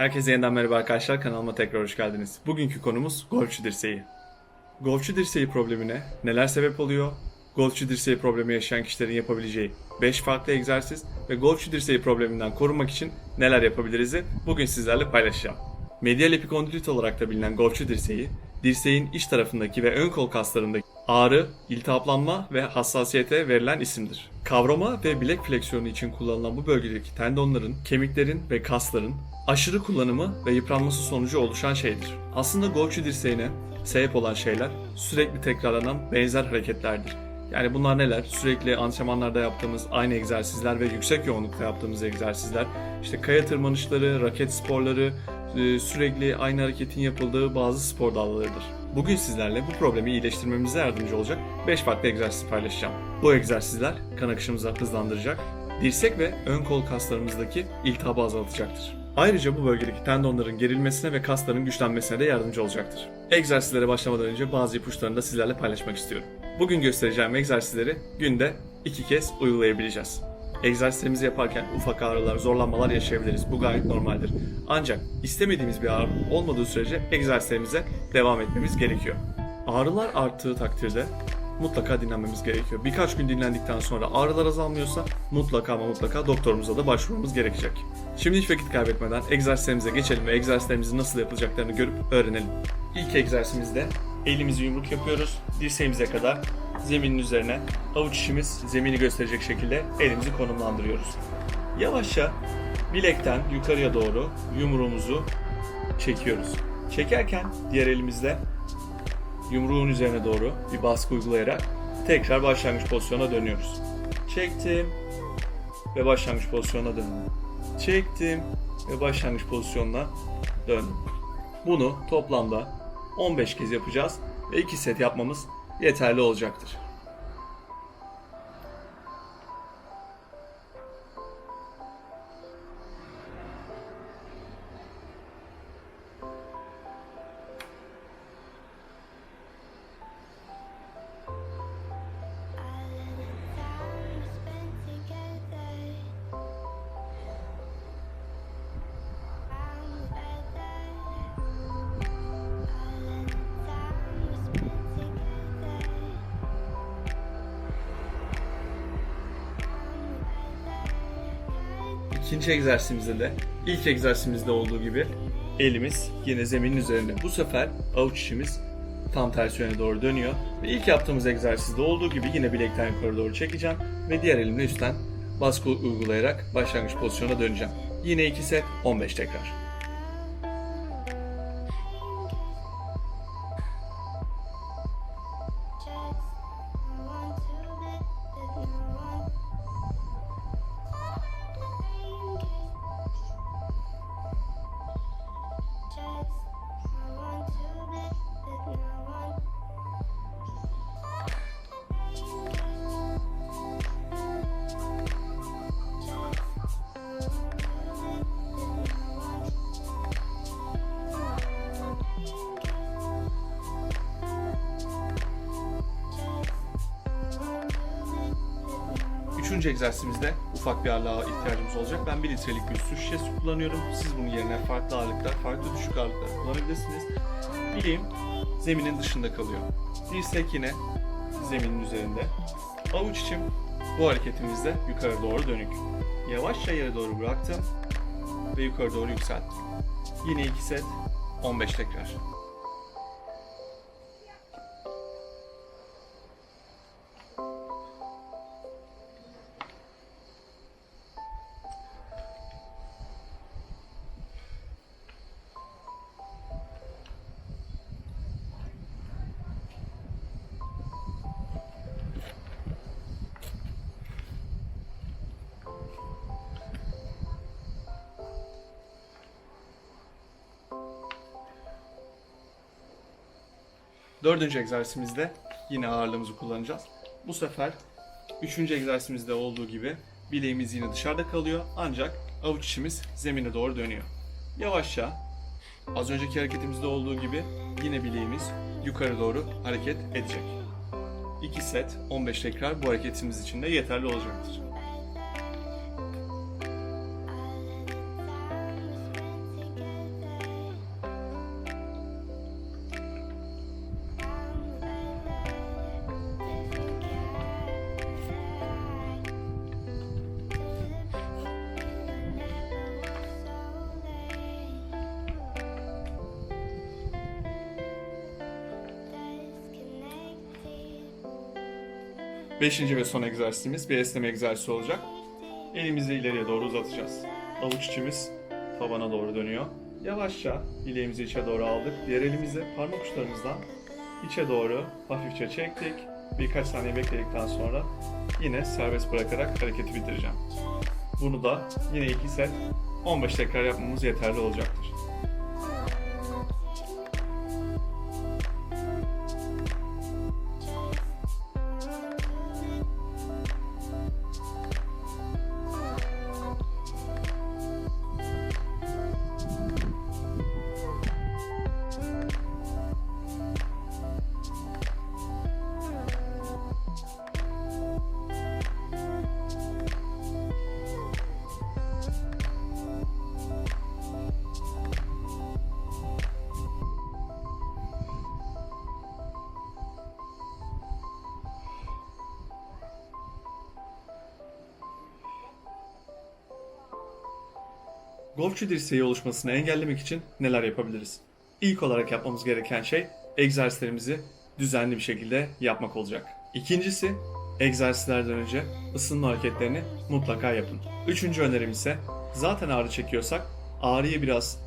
Herkese yeniden merhaba arkadaşlar. Kanalıma tekrar hoş geldiniz. Bugünkü konumuz golfçü dirseği. Golfçü dirseği problemine neler sebep oluyor? Golfçü dirseği problemi yaşayan kişilerin yapabileceği 5 farklı egzersiz ve golfçü dirseği probleminden korunmak için neler yapabiliriz'i bugün sizlerle paylaşacağım. Medial epikondilit olarak da bilinen golfçü dirseği, dirseğin iç tarafındaki ve ön kol kaslarındaki ağrı, iltihaplanma ve hassasiyete verilen isimdir. Kavrama ve bilek fleksiyonu için kullanılan bu bölgedeki tendonların, kemiklerin ve kasların aşırı kullanımı ve yıpranması sonucu oluşan şeydir. Aslında golfçü dirseğine sebep olan şeyler sürekli tekrarlanan benzer hareketlerdir. Yani bunlar neler? Sürekli antrenmanlarda yaptığımız aynı egzersizler ve yüksek yoğunlukta yaptığımız egzersizler, işte kaya tırmanışları, raket sporları, sürekli aynı hareketin yapıldığı bazı spor dallarıdır. Bugün sizlerle bu problemi iyileştirmemize yardımcı olacak 5 farklı egzersiz paylaşacağım. Bu egzersizler kan akışımızı hızlandıracak, dirsek ve ön kol kaslarımızdaki iltihabı azaltacaktır. Ayrıca bu bölgedeki tendonların gerilmesine ve kasların güçlenmesine de yardımcı olacaktır. Egzersizlere başlamadan önce bazı ipuçlarını da sizlerle paylaşmak istiyorum. Bugün göstereceğim egzersizleri günde iki kez uygulayabileceğiz. Egzersizlerimizi yaparken ufak ağrılar, zorlanmalar yaşayabiliriz. Bu gayet normaldir. Ancak istemediğimiz bir ağrı olmadığı sürece egzersizlerimize devam etmemiz gerekiyor. Ağrılar arttığı takdirde mutlaka dinlenmemiz gerekiyor. Birkaç gün dinlendikten sonra ağrılar azalmıyorsa mutlaka ama mutlaka doktorumuza da başvurmamız gerekecek. Şimdi hiç vakit kaybetmeden egzersizlerimize geçelim ve egzersizlerimizin nasıl yapılacaklarını görüp öğrenelim. İlk egzersizimizde elimizi yumruk yapıyoruz. Dirseğimize kadar zeminin üzerine avuç içimiz zemini gösterecek şekilde elimizi konumlandırıyoruz. Yavaşça bilekten yukarıya doğru yumruğumuzu çekiyoruz. Çekerken diğer elimizle yumruğun üzerine doğru bir baskı uygulayarak tekrar başlangıç pozisyona dönüyoruz. Çektim ve başlangıç pozisyonuna döndüm. Çektim ve başlangıç pozisyonuna döndüm. Bunu toplamda 15 kez yapacağız ve 2 set yapmamız yeterli olacaktır. İkinci egzersizimizde de ilk egzersizimizde olduğu gibi elimiz yine zeminin üzerinde. Bu sefer avuç içimiz tam tersi yöne doğru dönüyor. Ve ilk yaptığımız egzersizde olduğu gibi yine bilekten yukarı doğru çekeceğim ve diğer elimle üstten baskı uygulayarak başlangıç pozisyona döneceğim. Yine 2 set 15 tekrar. Üçüncü egzersizimizde ufak bir ağırlığa ihtiyacımız olacak. Ben 1 litrelik bir su şişesi kullanıyorum. Siz bunun yerine farklı ağırlıklar, farklı düşük ağırlıklar kullanabilirsiniz. Bileğim zeminin dışında kalıyor. Dirsek yine zeminin üzerinde. Avuç içim bu hareketimizde yukarı doğru dönük. Yavaşça yere doğru bıraktım ve yukarı doğru yükselttim. Yine 2 set 15 tekrar. Dördüncü egzersizimizde yine ağırlığımızı kullanacağız. Bu sefer üçüncü egzersizimizde olduğu gibi bileğimiz yine dışarıda kalıyor ancak avuç içimiz zemine doğru dönüyor. Yavaşça az önceki hareketimizde olduğu gibi yine bileğimiz yukarı doğru hareket edecek. 2 set 15 tekrar bu hareketimiz için de yeterli olacaktır. Beşinci ve son egzersizimiz bir esneme egzersizi olacak. Elimizi ileriye doğru uzatacağız. Avuç içimiz tabana doğru dönüyor. Yavaşça bileğimizi içe doğru aldık. Diğer elimizi parmak uçlarımızdan içe doğru hafifçe çektik. Birkaç saniye bekledikten sonra yine serbest bırakarak hareketi bitireceğim. Bunu da yine 2 set 15 tekrar yapmamız yeterli olacaktır. Golfçu dirseği oluşmasını engellemek için neler yapabiliriz? İlk olarak yapmamız gereken şey egzersizlerimizi düzenli bir şekilde yapmak olacak. İkincisi egzersizlerden önce ısınma hareketlerini mutlaka yapın. Üçüncü önerim ise zaten ağrı çekiyorsak ağrıyı biraz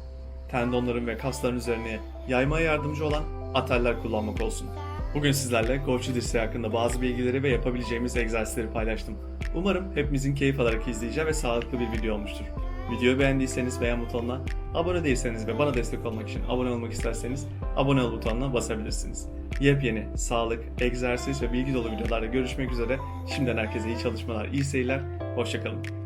tendonların ve kasların üzerine yaymaya yardımcı olan ataller kullanmak olsun. Bugün sizlerle golfçu dirseği hakkında bazı bilgileri ve yapabileceğimiz egzersizleri paylaştım. Umarım hepimizin keyif alarak izleyeceği ve sağlıklı bir video olmuştur. Videoyu beğendiyseniz beğen butonuna, abone değilseniz ve bana destek olmak için abone olmak isterseniz abone ol butonuna basabilirsiniz. Yepyeni, sağlık, egzersiz ve bilgi dolu videolarda görüşmek üzere. Şimdiden herkese iyi çalışmalar, iyi seyirler, hoşçakalın.